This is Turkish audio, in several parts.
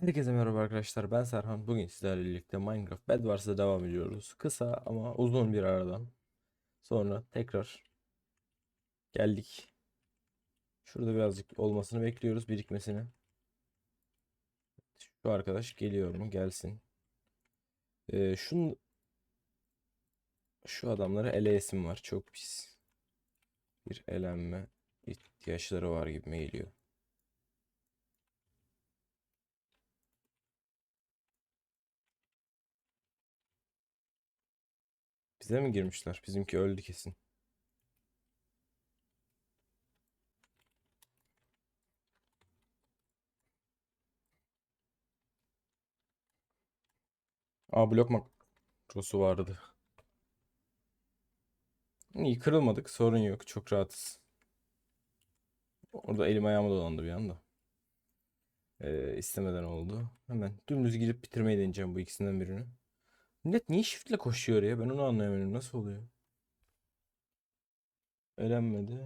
Herkese merhaba arkadaşlar. Ben Serhan. Bugün sizlerle birlikte Minecraft Bedwars'a devam ediyoruz. Kısa ama uzun bir aradan sonra tekrar geldik. Şurada birazcık olmasını bekliyoruz, birikmesini. Şu arkadaş geliyor mu? Gelsin. Ee, şun şu adamları eleyesim var. Çok pis. Bir elenme ihtiyaçları var gibime geliyor. Bize mi girmişler? Bizimki öldü kesin. Aa blok makrosu vardı. İyi kırılmadık. Sorun yok. Çok rahatız. Orada elim ayağıma dolandı bir anda. Ee, istemeden oldu. Hemen dümdüz girip bitirmeyi deneyeceğim bu ikisinden birini. Millet niye shift'le koşuyor ya? Ben onu anlayamıyorum. Nasıl oluyor? Elenmedi.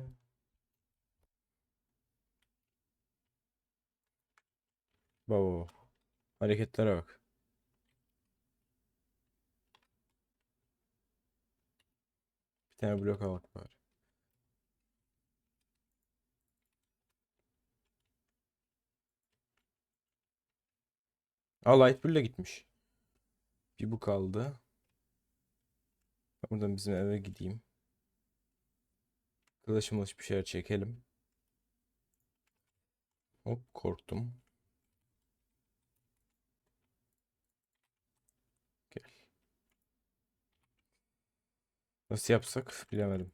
Baba. Hareketlere bak. Bir tane blok alak var. Aa Lightbull'le gitmiş. Bir bu kaldı. Buradan bizim eve gideyim. Kılıç mılıç bir şeyler çekelim. Hop korktum. Gel. Nasıl yapsak bilemedim.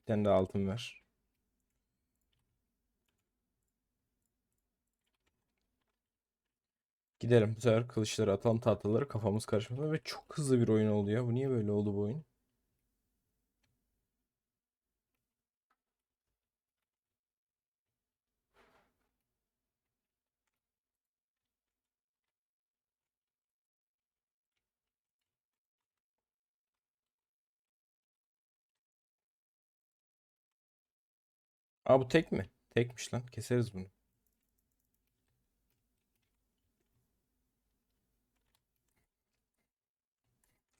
Bir tane de altın ver. Gidelim bu sefer kılıçları atalım tahtaları kafamız karışmasın ve çok hızlı bir oyun oldu ya. Bu niye böyle oldu bu oyun? Aa bu tek mi? Tekmiş lan. Keseriz bunu.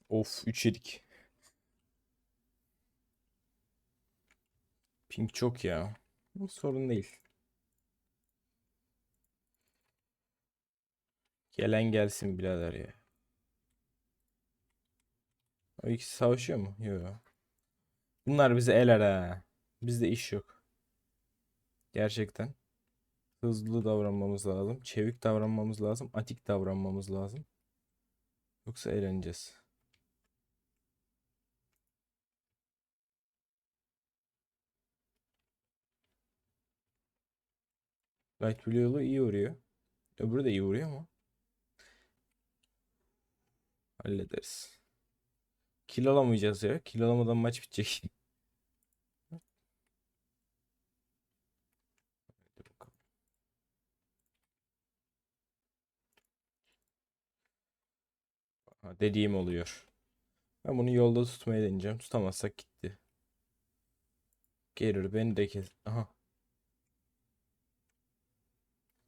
Of 3 yedik. Ping çok ya. Bu sorun değil. Gelen gelsin birader ya. O ikisi savaşıyor mu? Yok. Bunlar bizi eler ha. Bizde iş yok. Gerçekten. Hızlı davranmamız lazım. Çevik davranmamız lazım. Atik davranmamız lazım. Yoksa eğleneceğiz. Light Blue yolu iyi vuruyor. Öbürü de iyi vuruyor ama. Hallederiz. Kill alamayacağız ya. Kill alamadan maç bitecek. Dediğim oluyor. Ben bunu yolda tutmaya deneyeceğim. Tutamazsak gitti. Gelir beni de kes. Aha.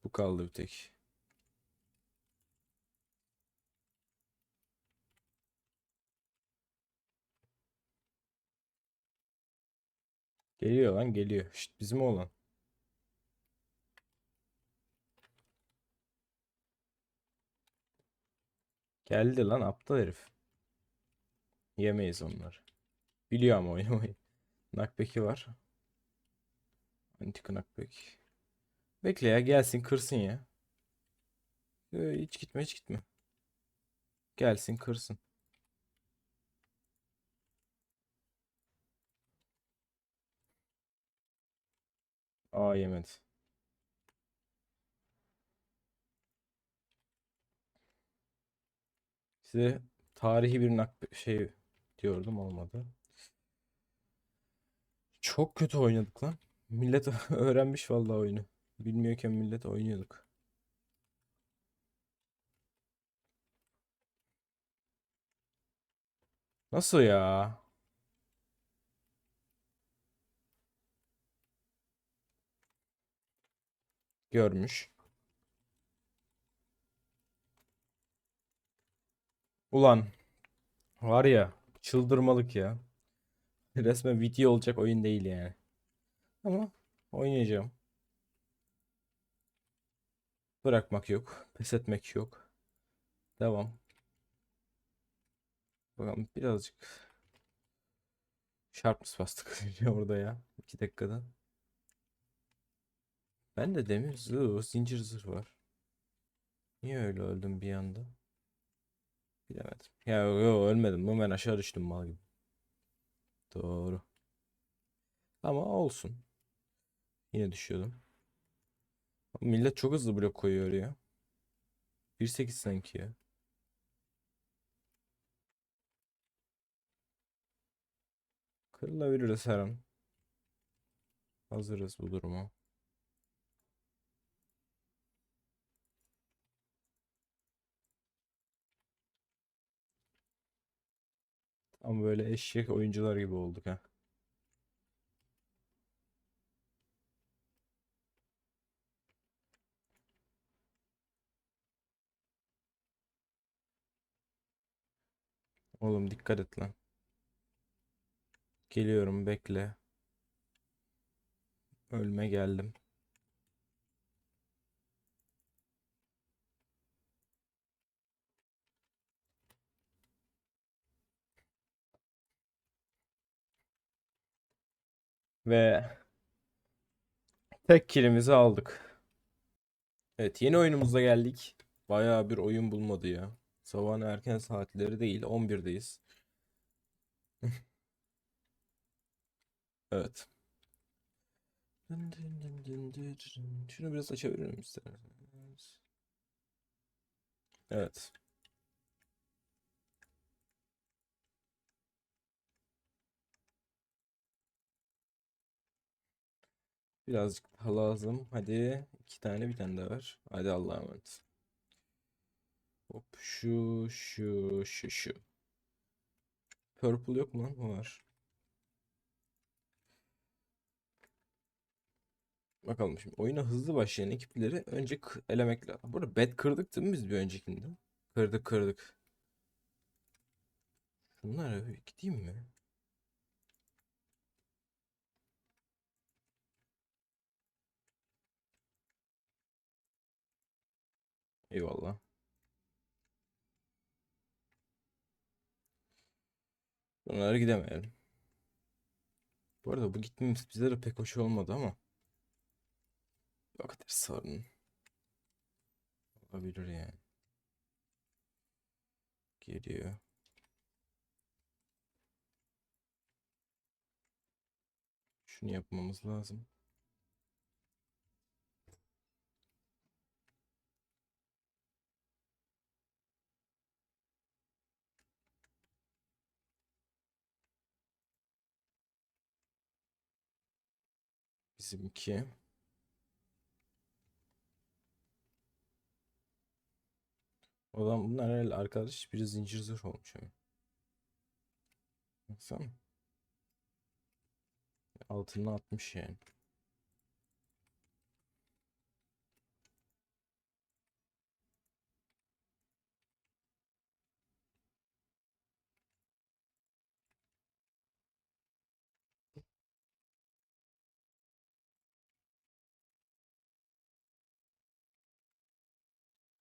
Bu kaldı bir tek. Geliyor lan geliyor. Şşt bizim oğlan. Geldi lan aptal herif. Yemeyiz onları. Biliyor ama oynamayı. Knockback'i var. Anti knockback. Bekle ya gelsin kırsın ya. Hiç gitme hiç gitme. Gelsin kırsın. Aa yemedi. Size tarihi bir nak şey diyordum olmadı. Çok kötü oynadık lan. Millet öğrenmiş vallahi oyunu. Bilmiyorken millet oynuyorduk. Nasıl ya? Görmüş. Ulan var ya çıldırmalık ya. Resmen video olacak oyun değil yani. Ama oynayacağım. Bırakmak yok. Pes etmek yok. Devam. Bakalım birazcık Sharpness bastık orada ya. 2 dakikada. Ben de demir zırh, zincir zırh var. Niye öyle öldüm bir anda? Bilemedim. Ya yo, yo, ölmedim. Ben aşağı düştüm mal gibi. Doğru. Ama olsun. Yine düşüyordum. Millet çok hızlı blok koyuyor ya. 1.8 sanki ya. Kırılabiliriz her an. Hazırız bu duruma. Ama böyle eşek oyuncular gibi olduk ha. Oğlum dikkat et lan. Geliyorum bekle. Ölme geldim. Ve tek kilimizi aldık. Evet yeni oyunumuza geldik. Bayağı bir oyun bulmadı ya. Sabahın erken saatleri değil 11'deyiz. Evet. Şunu biraz açabilirim isterseniz. Evet. Birazcık daha lazım. Hadi iki tane bir tane daha var. Hadi Allah'a emanet. Hop şu şu şu şu. Purple yok mu lan? Var. Bakalım şimdi oyuna hızlı başlayan ekipleri önce elemek lazım. Burada bet kırdık değil mi biz bir öncekinde? Kırdık kırdık. Şunlara bir gideyim mi? Eyvallah. Bunlara gidemeyelim. Bu arada bu gitmemiz bize de pek hoş olmadı ama. Kadar sorun. Olabilir yani. Geliyor. Şunu yapmamız lazım. Bizimki. O zaman bunlar herhalde arkadaş biri zincir zırh olmuş ama. Baksana. Altına atmış yani.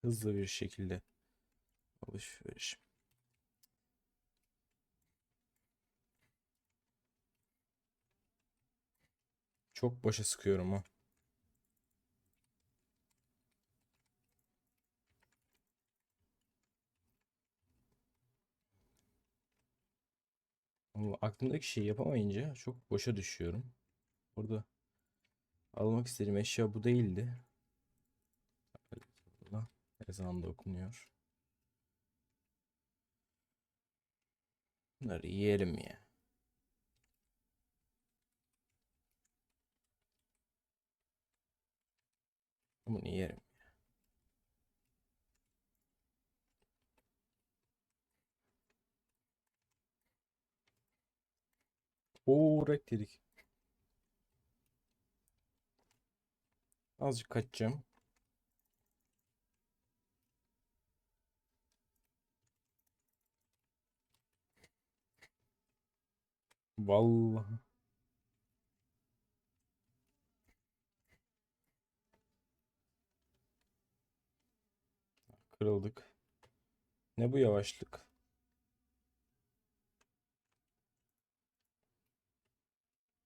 Hızlı bir şekilde alışveriş. Çok boşa sıkıyorum ha. Ama aklımdaki şeyi yapamayınca çok boşa düşüyorum. Burada almak istediğim eşya bu değildi. Ezan da okunuyor. Bunları yiyelim ya. Bunu yerim. Oo rek dedik. Azıcık kaçacağım. Vallahi. Kırıldık. Ne bu yavaşlık?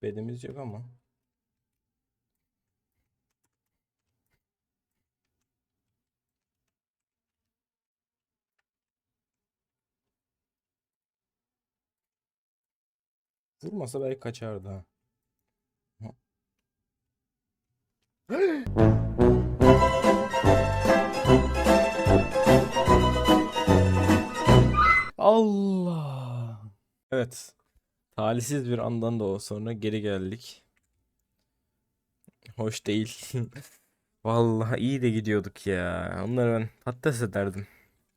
Bedimiz yok ama. Vurmasa belki kaçardı ha. Allah. Evet. Talihsiz bir andan da o sonra geri geldik. Hoş değil. Vallahi iyi de gidiyorduk ya. Onları ben patates ederdim.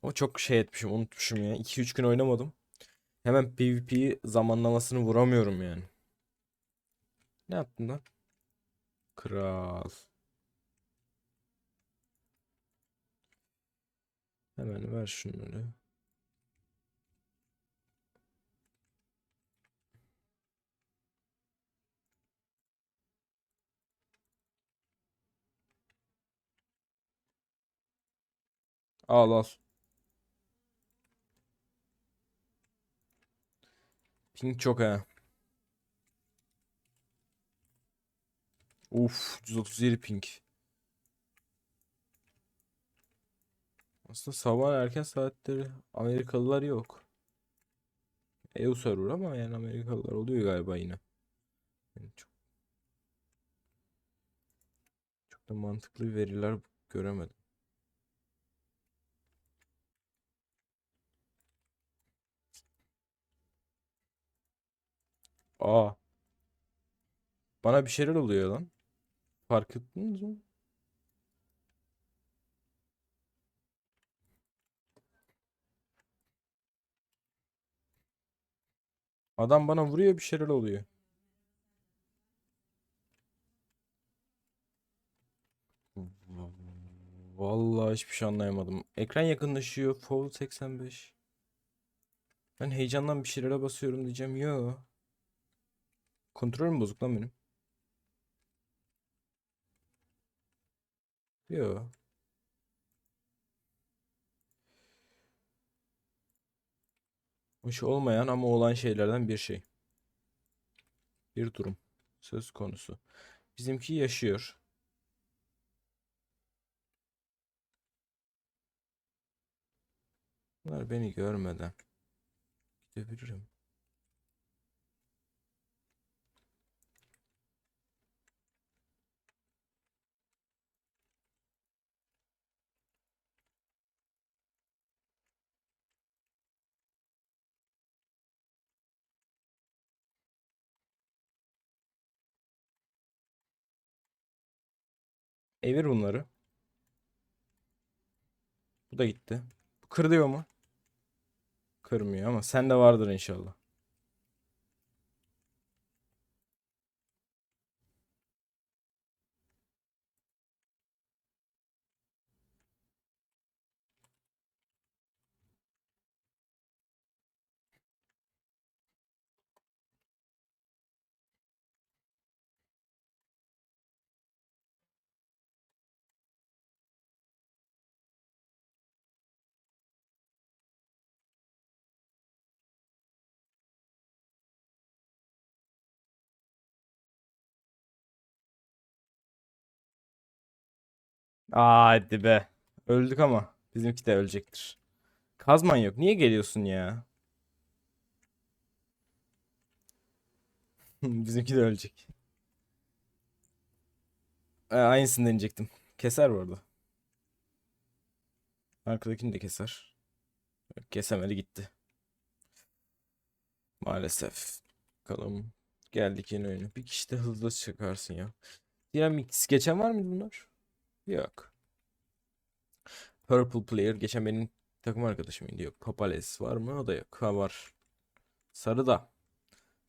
O çok şey etmişim, unutmuşum ya. 2-3 gün oynamadım. Hemen PvP zamanlamasını vuramıyorum yani. Ne yaptın lan? Kral. Hemen ver şunları. Al al. Ping çok ha. Uf 137 ping. Aslında sabah erken saatleri Amerikalılar yok. EU server ama yani Amerikalılar oluyor galiba yine. Yani çok, çok da mantıklı veriler göremedim. Aa. Bana bir şeyler oluyor lan. Fark ettiniz mi? Adam bana vuruyor bir şeyler oluyor. Vallahi hiçbir şey anlayamadım. Ekran yakınlaşıyor. Fold 85. Ben heyecandan bir şeylere basıyorum diyeceğim. Yo. Kontrolüm bozuk lan benim. Yo. Hoş olmayan ama olan şeylerden bir şey. Bir durum söz konusu. Bizimki yaşıyor. Bunlar beni görmeden gidebilirim. Evir bunları. Bu da gitti. Kırılıyor mu? Kırmıyor ama sende vardır inşallah. Aa, hadi be. Öldük ama. Bizimki de ölecektir. Kazman yok. Niye geliyorsun ya? Bizimki de ölecek. Ee, aynısını deneyecektim. Keser bu arada. Arkadakini de keser. Kesemedi gitti. Maalesef. Bakalım. Geldik yeni oyunu. Bir kişi de hızlı çıkarsın ya. Diğer mix geçen var mıydı bunlar? Yok. Purple Player geçen benim takım arkadaşım diyor. Papales var mı? O da yok. Ha var. Sarı da.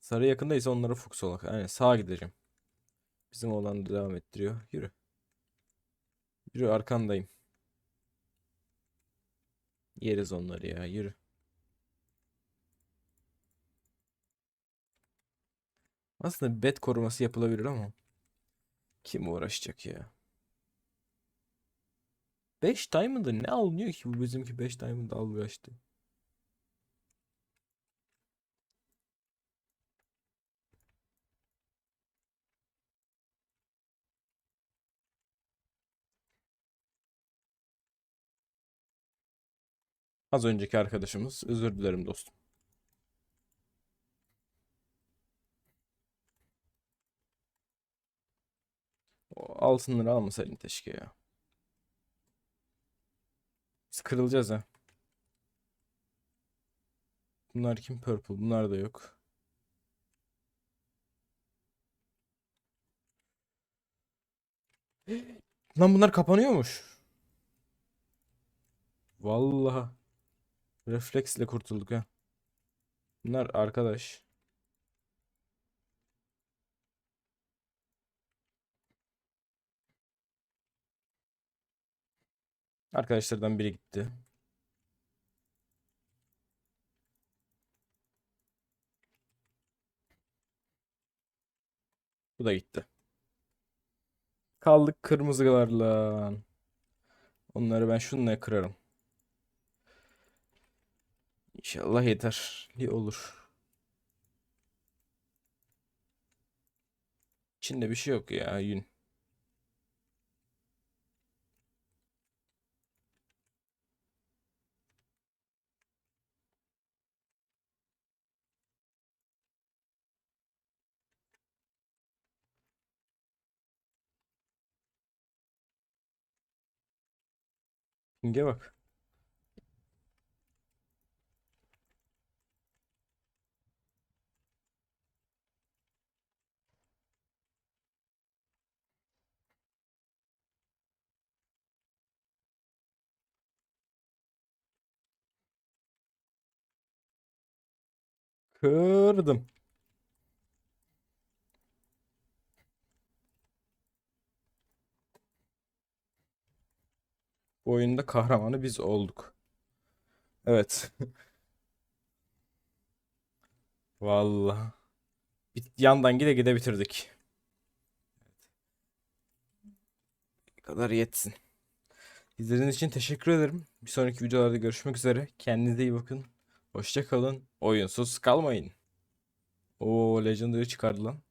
Sarı yakındaysa onlara Fuchs olak. Aynen sağa gideceğim. Bizim oğlan da devam ettiriyor. Yürü. Yürü arkandayım. Yeriz onları ya yürü. Aslında bet koruması yapılabilir ama kim uğraşacak ya? 5 diamond'ı ne alınıyor ki bu bizimki 5 diamond almıyor işte. Az önceki arkadaşımız özür dilerim dostum. O altınları almasaydın keşke ya. Biz kırılacağız ha. Bunlar kim? Purple. Bunlar da yok. Lan bunlar kapanıyormuş. Vallahi. Refleksle kurtulduk ha. Bunlar arkadaş. Arkadaşlardan biri gitti. Bu da gitti. Kaldık kırmızılarla. Onları ben şununla kırarım. İnşallah yeterli olur. İçinde bir şey yok ya yün. Pinge bak. Kırdım. Bu oyunda kahramanı biz olduk. Evet. Vallahi. Bir yandan gide gide bitirdik. Bu kadar yetsin. İzlediğiniz için teşekkür ederim. Bir sonraki videolarda görüşmek üzere. Kendinize iyi bakın. Hoşça kalın. Oyunsuz kalmayın. O Legendary çıkardı lan.